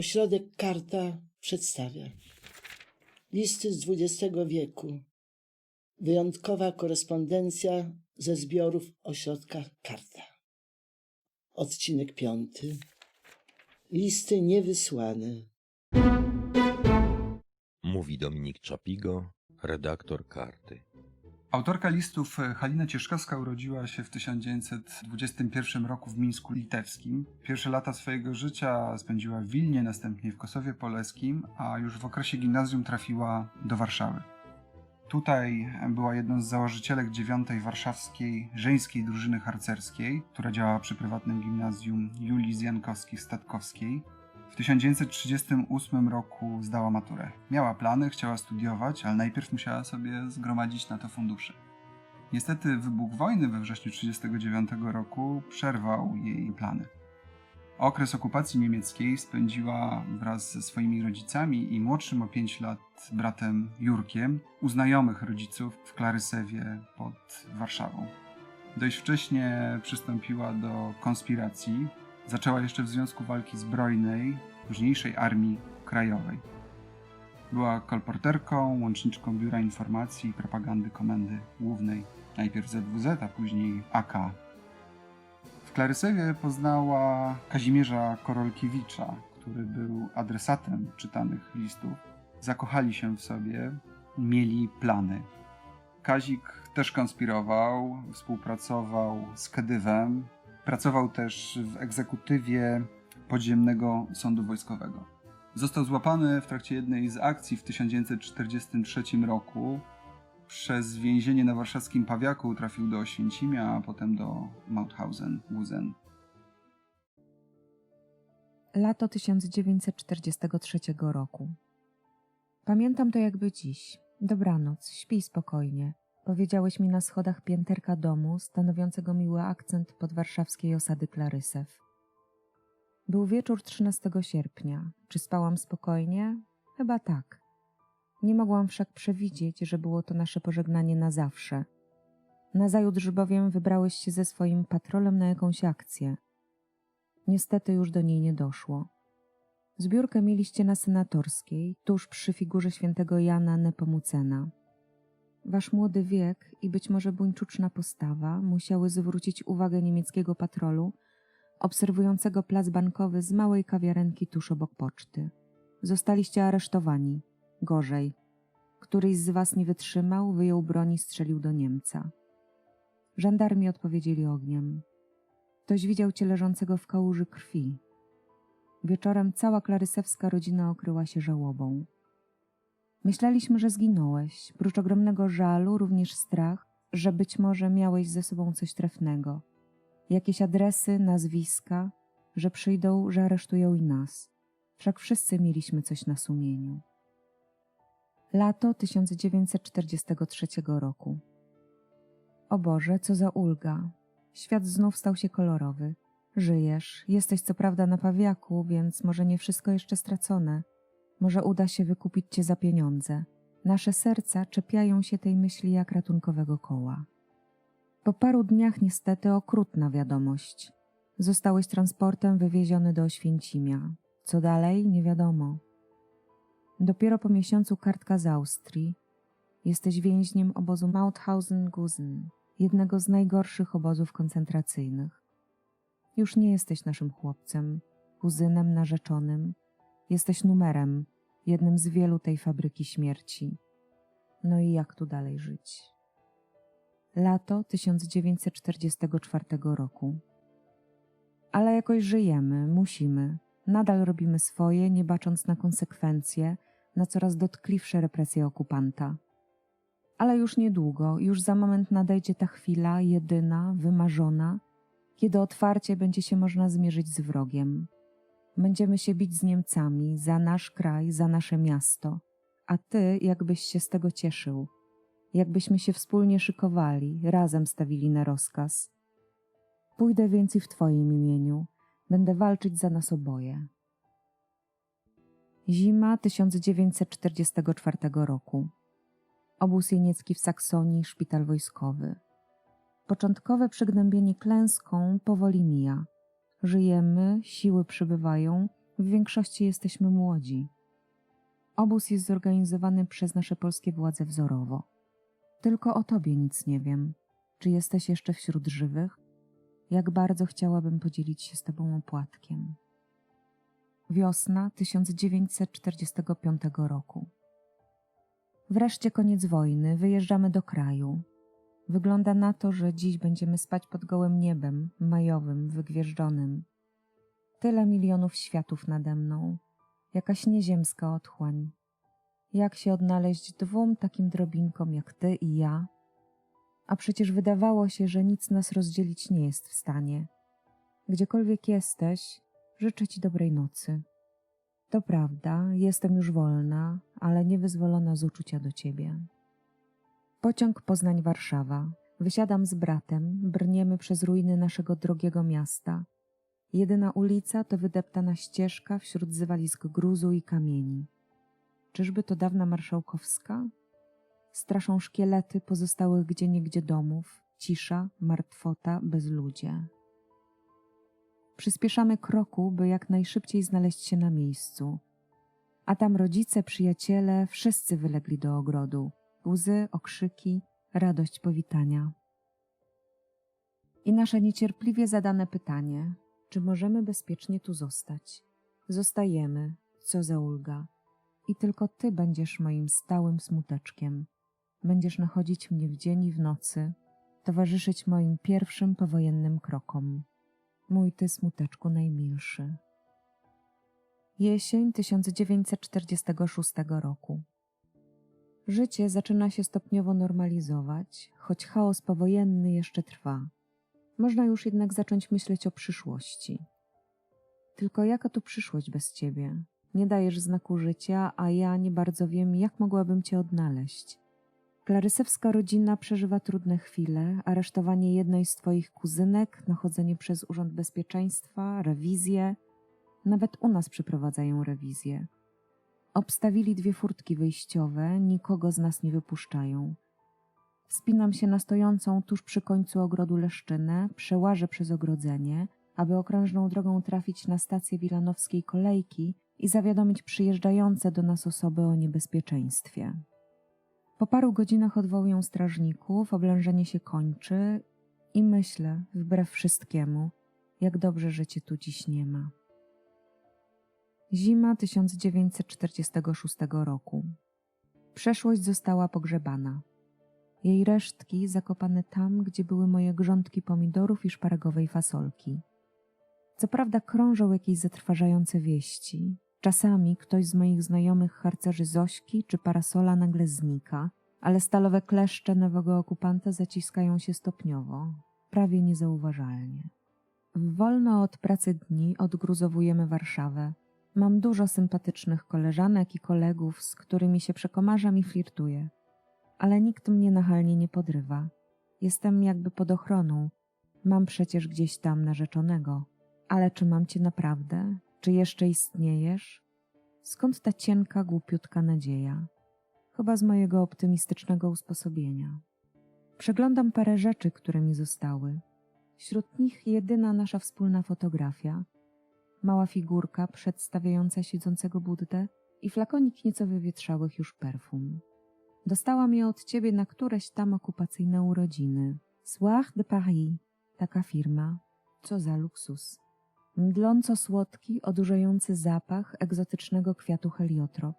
Ośrodek Karta przedstawia listy z XX wieku. Wyjątkowa korespondencja ze zbiorów Ośrodka Karta. Odcinek piąty. Listy niewysłane. Mówi Dominik Czapigo, redaktor karty. Autorka listów e, Halina Cieszkowska urodziła się w 1921 roku w Mińsku Litewskim. Pierwsze lata swojego życia spędziła w Wilnie, następnie w Kosowie Poleskim, a już w okresie gimnazjum trafiła do Warszawy. Tutaj była jedną z założycielek dziewiątej warszawskiej żeńskiej drużyny harcerskiej, która działała przy prywatnym gimnazjum Julii Zjankowskich-Statkowskiej. W 1938 roku zdała maturę. Miała plany, chciała studiować, ale najpierw musiała sobie zgromadzić na to fundusze. Niestety wybuch wojny we wrześniu 1939 roku przerwał jej plany. Okres okupacji niemieckiej spędziła wraz ze swoimi rodzicami i młodszym o 5 lat bratem Jurkiem u znajomych rodziców w Klarysewie pod Warszawą. Dość wcześnie przystąpiła do konspiracji. Zaczęła jeszcze w Związku Walki Zbrojnej, późniejszej Armii Krajowej. Była kolporterką, łączniczką Biura Informacji i Propagandy Komendy Głównej, najpierw ZWZ, a później AK. W Klarysewie poznała Kazimierza Korolkiewicza, który był adresatem czytanych listów. Zakochali się w sobie, mieli plany. Kazik też konspirował, współpracował z Kedywem, pracował też w egzekutywie podziemnego sądu wojskowego. Został złapany w trakcie jednej z akcji w 1943 roku. Przez więzienie na warszawskim Pawiaku trafił do Oświęcimia, a potem do Mauthausen-Gusen. Lato 1943 roku. Pamiętam to jakby dziś. Dobranoc, śpij spokojnie. Powiedziałeś mi na schodach pięterka domu, stanowiącego miły akcent podwarszawskiej osady Klarysew. Był wieczór 13 sierpnia. Czy spałam spokojnie? Chyba tak. Nie mogłam wszak przewidzieć, że było to nasze pożegnanie na zawsze. Nazajutrz bowiem wybrałeś się ze swoim patrolem na jakąś akcję. Niestety już do niej nie doszło. Zbiórkę mieliście na Senatorskiej, tuż przy figurze świętego Jana Nepomucena. Wasz młody wiek i być może buńczuczna postawa musiały zwrócić uwagę niemieckiego patrolu, obserwującego plac bankowy z małej kawiarenki tuż obok poczty. Zostaliście aresztowani. Gorzej. Któryś z was nie wytrzymał, wyjął broń i strzelił do Niemca. Żandarmi odpowiedzieli ogniem. Ktoś widział cię leżącego w kałuży krwi. Wieczorem cała klarysewska rodzina okryła się żałobą. Myśleliśmy, że zginąłeś, prócz ogromnego żalu, również strach, że być może miałeś ze sobą coś trefnego. Jakieś adresy, nazwiska, że przyjdą, że aresztują i nas. Wszak wszyscy mieliśmy coś na sumieniu. Lato 1943 roku. O Boże, co za ulga. Świat znów stał się kolorowy. Żyjesz, jesteś co prawda na pawiaku, więc może nie wszystko jeszcze stracone. Może uda się wykupić cię za pieniądze. Nasze serca czepiają się tej myśli jak ratunkowego koła. Po paru dniach niestety okrutna wiadomość. Zostałeś transportem wywieziony do Oświęcimia. Co dalej, nie wiadomo. Dopiero po miesiącu kartka z Austrii. Jesteś więźniem obozu Mauthausen-Gusen, jednego z najgorszych obozów koncentracyjnych. Już nie jesteś naszym chłopcem, kuzynem narzeczonym. Jesteś numerem, jednym z wielu tej fabryki śmierci. No i jak tu dalej żyć? Lato 1944 roku. Ale jakoś żyjemy, musimy. Nadal robimy swoje, nie bacząc na konsekwencje, na coraz dotkliwsze represje okupanta. Ale już niedługo, już za moment nadejdzie ta chwila, jedyna, wymarzona, kiedy otwarcie będzie się można zmierzyć z wrogiem. Będziemy się bić z Niemcami za nasz kraj, za nasze miasto, a ty jakbyś się z tego cieszył, jakbyśmy się wspólnie szykowali, razem stawili na rozkaz. Pójdę więcej w twoim imieniu, będę walczyć za nas oboje. Zima 1944 roku. Obóz jeniecki w Saksonii, szpital wojskowy. Początkowe przygnębienie klęską powoli mija. Żyjemy, siły przybywają, W większości jesteśmy młodzi. Obóz jest zorganizowany przez nasze polskie władze wzorowo. Tylko o tobie nic nie wiem. Czy jesteś jeszcze wśród żywych? Jak bardzo chciałabym podzielić się z tobą opłatkiem. Wiosna 1945 roku. Wreszcie koniec wojny, wyjeżdżamy do kraju. Wygląda na to, że dziś będziemy spać pod gołym niebem, majowym, wygwieżdżonym. Tyle milionów światów nade mną, jakaś nieziemska otchłań. Jak się odnaleźć dwóm takim drobinkom jak ty i ja? A przecież wydawało się, że nic nas rozdzielić nie jest w stanie. Gdziekolwiek jesteś, życzę ci dobrej nocy. To prawda, jestem już wolna, ale nie wyzwolona z uczucia do ciebie. Pociąg Poznań-Warszawa. Wysiadam z bratem, brniemy przez ruiny naszego drogiego miasta. Jedyna ulica to wydeptana ścieżka wśród zywalisk gruzu i kamieni. Czyżby to dawna marszałkowska? Straszą szkielety pozostałych gdzieniegdzie domów, cisza, martwota, bezludzie. Przyspieszamy kroku, by jak najszybciej znaleźć się na miejscu. A tam rodzice, przyjaciele, wszyscy wylegli do ogrodu. Łzy, okrzyki, radość powitania. I nasze niecierpliwie zadane pytanie, czy możemy bezpiecznie tu zostać? Zostajemy, co za ulga. I tylko ty będziesz moim stałym smuteczkiem. Będziesz nachodzić mnie w dzień i w nocy, towarzyszyć moim pierwszym powojennym krokom. Mój ty smuteczku najmilszy. Jesień 1946 roku. Życie zaczyna się stopniowo normalizować, choć chaos powojenny jeszcze trwa. Można już jednak zacząć myśleć o przyszłości. Tylko jaka to przyszłość bez ciebie? Nie dajesz znaku życia, a ja nie bardzo wiem, jak mogłabym cię odnaleźć. Klarysewska rodzina przeżywa trudne chwile, aresztowanie jednej z twoich kuzynek, nachodzenie przez Urząd Bezpieczeństwa, rewizje. Nawet u nas przeprowadzają rewizję. Obstawili dwie furtki wyjściowe, nikogo z nas nie wypuszczają. Wspinam się na stojącą tuż przy końcu ogrodu leszczynę, przełażę przez ogrodzenie, aby okrężną drogą trafić na stację wilanowskiej kolejki i zawiadomić przyjeżdżające do nas osoby o niebezpieczeństwie. Po paru godzinach odwołują strażników, oblężenie się kończy i myślę, wbrew wszystkiemu, jak dobrze, że cię tu dziś nie ma. Zima 1946 roku. Przeszłość została pogrzebana. Jej resztki zakopane tam, gdzie były moje grządki pomidorów i szparegowej fasolki. Co prawda krążą jakieś zatrważające wieści. Czasami ktoś z moich znajomych harcerzy Zośki czy parasola nagle znika, ale stalowe kleszcze nowego okupanta zaciskają się stopniowo, prawie niezauważalnie. W wolno od pracy dni odgruzowujemy Warszawę. Mam dużo sympatycznych koleżanek i kolegów, z którymi się przekomarzam i flirtuję. Ale nikt mnie nachalnie nie podrywa. Jestem jakby pod ochroną. Mam przecież gdzieś tam narzeczonego. Ale czy mam cię naprawdę? Czy jeszcze istniejesz? Skąd ta cienka, głupiutka nadzieja? Chyba z mojego optymistycznego usposobienia. Przeglądam parę rzeczy, które mi zostały. Wśród nich jedyna nasza wspólna fotografia. Mała figurka przedstawiająca siedzącego Buddę i flakonik nieco wywietrzałych już perfum. Dostałam je od ciebie na któreś tam okupacyjne urodziny. Soir de Paris, taka firma. Co za luksus. Mdląco słodki, odurzający zapach egzotycznego kwiatu heliotrop.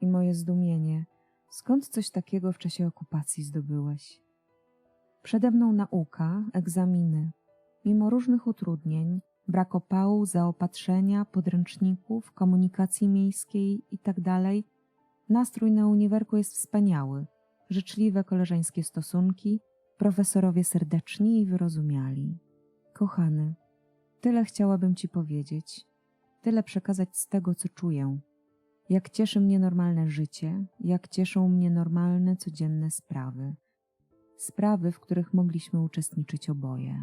I moje zdumienie, skąd coś takiego w czasie okupacji zdobyłeś? Przede mną nauka, egzaminy. Mimo różnych utrudnień, brak opału, zaopatrzenia, podręczników, komunikacji miejskiej itd., nastrój na uniwerku jest wspaniały. Życzliwe koleżeńskie stosunki, profesorowie serdeczni i wyrozumiali. Kochany, tyle chciałabym ci powiedzieć, tyle przekazać z tego, co czuję. Jak cieszy mnie normalne życie, jak cieszą mnie normalne, codzienne sprawy. Sprawy, w których mogliśmy uczestniczyć oboje.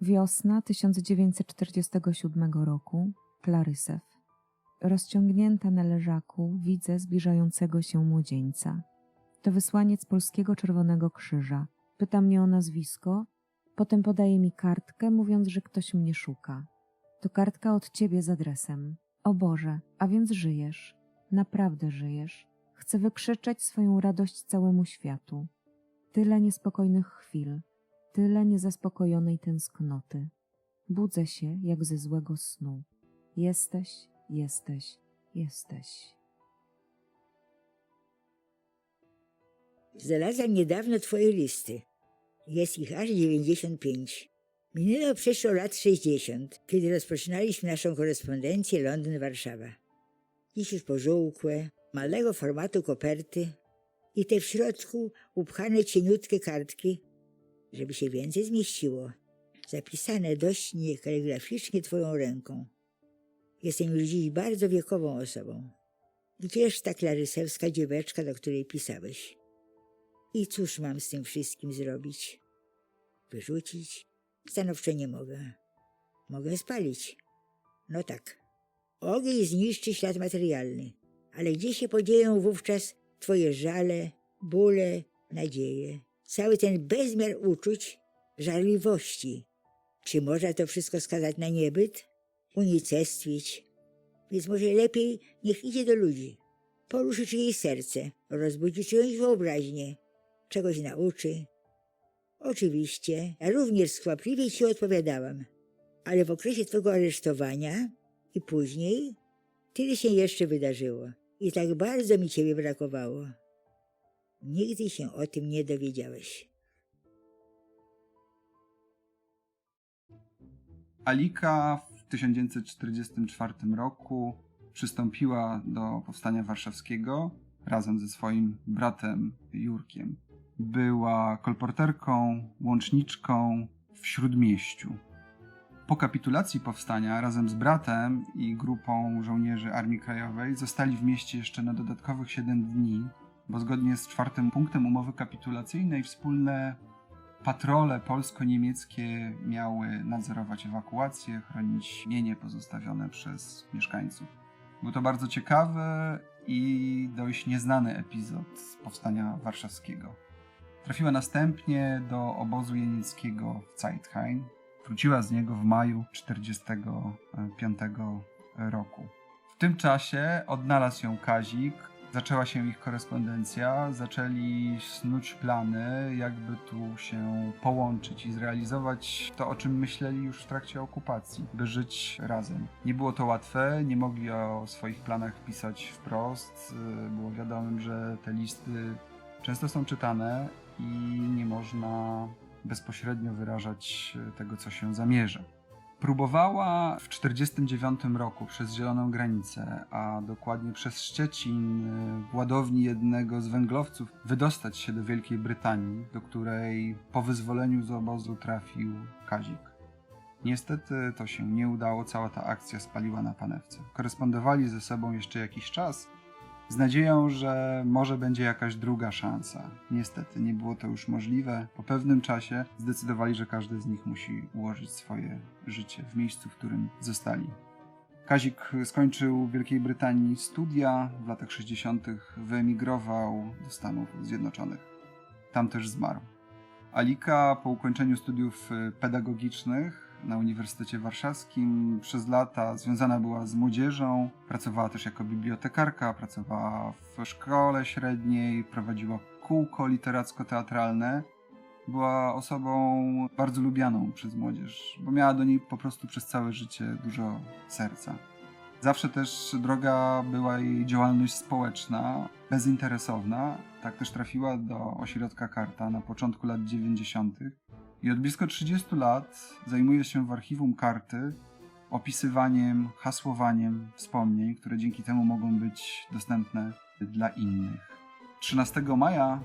Wiosna 1947 roku, Klarysew. Rozciągnięta na leżaku widzę zbliżającego się młodzieńca. To wysłaniec Polskiego Czerwonego Krzyża. Pyta mnie o nazwisko, potem podaje mi kartkę, mówiąc, że ktoś mnie szuka. To kartka od ciebie z adresem. O Boże, a więc żyjesz. Naprawdę żyjesz. Chcę wykrzyczeć swoją radość całemu światu. Tyle niespokojnych chwil, tyle niezaspokojonej tęsknoty. Budzę się jak ze złego snu. Jesteś, jesteś, jesteś. Znalazłam niedawno twoje listy. Jest ich aż 95. Minęło przeszło lat 60, kiedy rozpoczynaliśmy naszą korespondencję Londyn-Warszawa. Dziś już pożółkłe, malego formatu koperty i te w środku upchane cieniutkie kartki, żeby się więcej zmieściło. Zapisane dość niekaligraficznie twoją ręką. Jestem już dziś bardzo wiekową osobą. Gdzież ta klarysewska dzieweczka, do której pisałeś? I cóż mam z tym wszystkim zrobić? Wyrzucić? Stanowczo nie mogę. Mogę spalić. No tak. Ogień zniszczy ślad materialny. Ale gdzie się podzieją wówczas twoje żale, bóle, nadzieje? Cały ten bezmiar uczuć, żarliwości. Czy można to wszystko skazać na niebyt? Unicestwić? Więc może lepiej niech idzie do ludzi. Poruszy czyjeś serce, rozbudzi czyjąś wyobraźnię, czegoś nauczy. Oczywiście, ja również skwapliwie ci odpowiadałam, ale w okresie twego aresztowania i później tyle się jeszcze wydarzyło i tak bardzo mi ciebie brakowało. Nigdy się o tym nie dowiedziałeś. Alika w 1944 roku przystąpiła do powstania warszawskiego razem ze swoim bratem Jurkiem. Była kolporterką, łączniczką w śródmieściu. Po kapitulacji powstania razem z bratem i grupą żołnierzy Armii Krajowej zostali w mieście jeszcze na dodatkowych 7 dni, bo zgodnie z czwartym punktem umowy kapitulacyjnej wspólne Patrole polsko-niemieckie miały nadzorować ewakuację, chronić mienie pozostawione przez mieszkańców. Był to bardzo ciekawy i dość nieznany epizod powstania warszawskiego. Trafiła następnie do obozu jenickiego w Zeitheim. Wróciła z niego w maju 1945 roku. W tym czasie odnalazł ją Kazik, zaczęła się ich korespondencja, zaczęli snuć plany, jakby tu się połączyć i zrealizować to, o czym myśleli już w trakcie okupacji, by żyć razem. Nie było to łatwe, nie mogli o swoich planach pisać wprost. Było wiadomym, że te listy często są czytane i nie można bezpośrednio wyrażać y, tego, co się zamierza. Próbowała w 1949 roku przez Zieloną Granicę, a dokładnie przez Szczecin, y, w ładowni jednego z węglowców, wydostać się do Wielkiej Brytanii, do której po wyzwoleniu z obozu trafił Kazik. Niestety to się nie udało, cała ta akcja spaliła na panewce. Korespondowali ze sobą jeszcze jakiś czas, z nadzieją, że może będzie jakaś druga szansa. Niestety nie było to już możliwe. Po pewnym czasie zdecydowali, że każdy z nich musi ułożyć swoje życie w miejscu, w którym zostali. Kazik skończył w Wielkiej Brytanii studia, w latach 60. wyemigrował do Stanów Zjednoczonych. Tam też zmarł. Alika po ukończeniu studiów pedagogicznych na Uniwersytecie Warszawskim przez lata związana była z młodzieżą, pracowała też jako bibliotekarka, pracowała w szkole średniej, prowadziła kółko literacko-teatralne. Była osobą bardzo lubianą przez młodzież, bo miała do niej po prostu przez całe życie dużo serca. Zawsze też droga była jej działalność społeczna, bezinteresowna. Tak też trafiła do ośrodka Karta na początku lat 90. I od blisko 30 lat zajmuje się w archiwum Karty opisywaniem, hasłowaniem wspomnień, które dzięki temu mogą być dostępne dla innych. 13 maja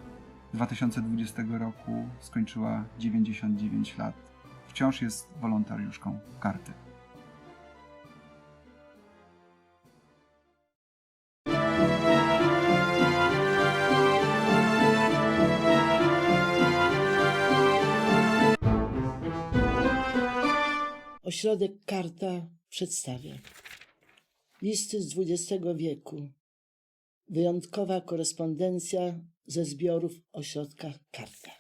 2020 roku skończyła 99 lat. Wciąż jest wolontariuszką Karty. Ośrodek Karta przedstawia. Listy z XX wieku. Wyjątkowa korespondencja ze zbiorów ośrodka Karta.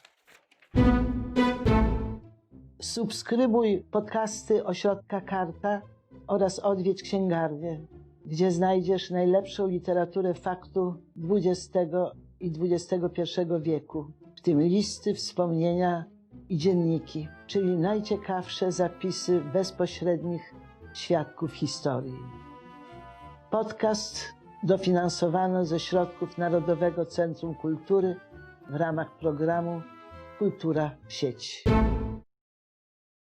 Subskrybuj podcasty Ośrodka Karta oraz odwiedź księgarnię, gdzie znajdziesz najlepszą literaturę faktu XX i XXI wieku, w tym listy, wspomnienia i dzienniki, czyli najciekawsze zapisy bezpośrednich świadków historii. Podcast dofinansowano ze środków Narodowego Centrum Kultury w ramach programu Kultura w sieci.